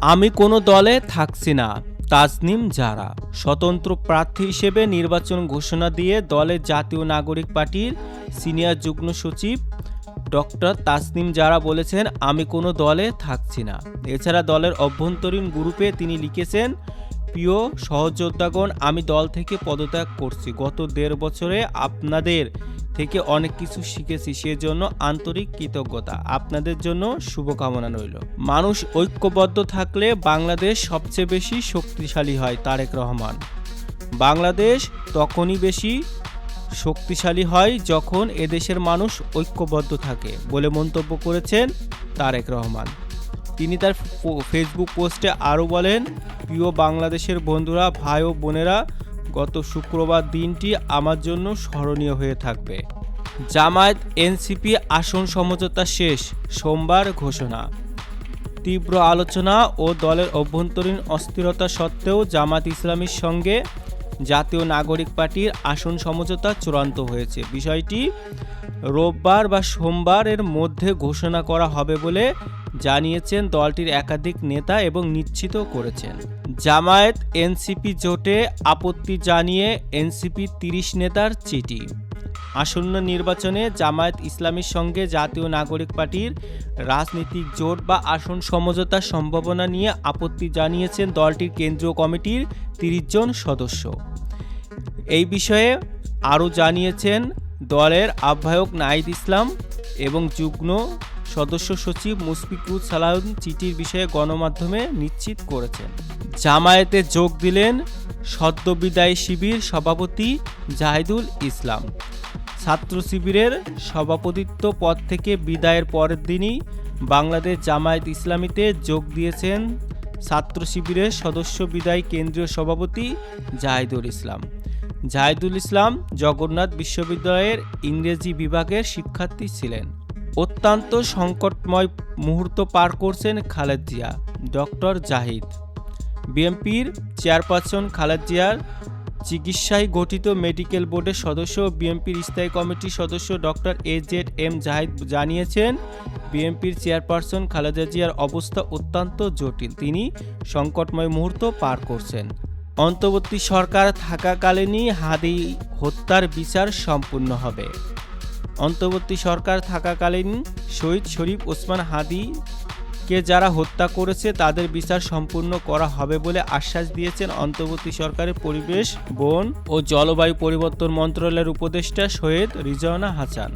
আমি কোনো দলে থাকছি না। তাজনিম যারা। স্বতন্ত্র প্রার্থী হিসেবে নির্বাচন ঘোষণা দিয়ে দলের জাতীয় নাগরিক পার্টির সিনিয়র যুগ্ম সচিব ডক্টর তাসনিম যারা বলেছেন, আমি কোনো দলে থাকছি না। এছাড়া দলের অভ্যন্তরীণ গ্রুপে তিনি লিখেছেন, প্রিয় সহযোদ্ধাগণ, আমি দল থেকে পদত্যাগ করছি। গত দেড় বছরে আপনাদের থেকে অনেক কিছু শিখেছি, সেজন্য আন্তরিক কৃতজ্ঞতা। আপনাদের জন্য শুভকামনা রইল। মানুষ ঐক্যবদ্ধ থাকলে বাংলাদেশ সবচেয়ে বেশি শক্তিশালী হয়, তারেক রহমান। বাংলাদেশ তখনই বেশি শক্তিশালী হয় যখন এদেশের মানুষ ঐক্যবদ্ধ থাকে বলে মন্তব্য করেছেন তারেক রহমান। তিনি তার ফেসবুক পোস্টে আরও বলেন, প্রিয় বাংলাদেশের বন্ধুরা, ভাই ও বোনেরা গত শুক্রবার দিনটি আমার জন্য স্মরণীয় হয়ে থাকবে। জামায়াত এনসিপি আসন সমঝোতা শেষ সোমবার ঘোষণা। তীব্র আলোচনা ও দলের অভ্যন্তরীণ অস্থিরতা সত্ত্বেও জামাত ইসলামীর সঙ্গে জাতীয় নাগরিক পার্টির আসন সমঝোতা চূড়ান্ত হয়েছে। বিষয়টি রোববার বা সোমবারের মধ্যে ঘোষণা করা হবে বলে জানিয়েছেন দলটির একাধিক নেতা এবং নিশ্চিত করেছেন। জামায়াত এনসিপি জোটে আপত্তি জানিয়ে এনসিপি তিরিশ নেতার চিঠি। আসন্ন নির্বাচনে জামায়াত ইসলামীর সঙ্গে জাতীয় নাগরিক পার্টির রাজনৈতিক জোট বা আসন সমঝোতার সম্ভাবনা নিয়ে আপত্তি জানিয়েছেন দলটির কেন্দ্রীয় কমিটির তিরিশ জন সদস্য। এই বিষয়ে আরও জানিয়েছেন দলের আহ্বায়ক নাহিদ ইসলাম এবং যুগ্ম সদস্য সচিব মুশফিকুর সালাউদ্দিন চিঠির বিষয়ে গণমাধ্যমে নিশ্চিত করেছেন। জামায়াতে যোগ দিলেন সদ্য বিদায়ী শিবির সভাপতি জাহিদুল ইসলাম। ছাত্র শিবিরের সভাপতিত্ব পদ থেকে বিদায়ের পরের দিনই বাংলাদেশ জামায়াত ইসলামীতে যোগ দিয়েছেন ছাত্র শিবিরের সদস্য বিদায়ী কেন্দ্রীয় সভাপতি জাহিদুল ইসলাম। জাহিদুল ইসলাম জগন্নাথ বিশ্ববিদ্যালয়ের ইংরেজি বিভাগের শিক্ষার্থী ছিলেন। অত্যন্ত সংকটময় মুহূর্ত পার করছেন খালেদ জিয়া, ডক্টর জাহিদ। বিএনপির চেয়ারপারসন খালেদ জিয়ার চিকিৎসায় গঠিত মেডিকেল বোর্ডের সদস্য বিএনপির স্থায়ী কমিটির সদস্য doctor A Z M Zahid জানিয়েছেন, বিএনপির চেয়ারপারসন খালেদা জিয়ার অবস্থা অত্যন্ত জটিল। তিনি সংকটময় মুহূর্ত পার করছেন। অন্তর্বর্তী সরকার থাকাকালীনই হাদি হত্যার বিচার সম্পূর্ণ হবে। অন্তর্বর্তী সরকার থাকাকালীন শহীদ শরীফ ওসমান হাদি কে যারা হত্যা করেছে, তাদের বিচার সম্পূর্ণ করা হবে বলে আশ্বাস দিয়েছেন অন্তর্বর্তী সরকারের পরিবেশ, বন ও জলবায়ু পরিবর্তন মন্ত্রণালয়ের উপদেষ্টা সৈয়দ রিজওয়ানা হাসান।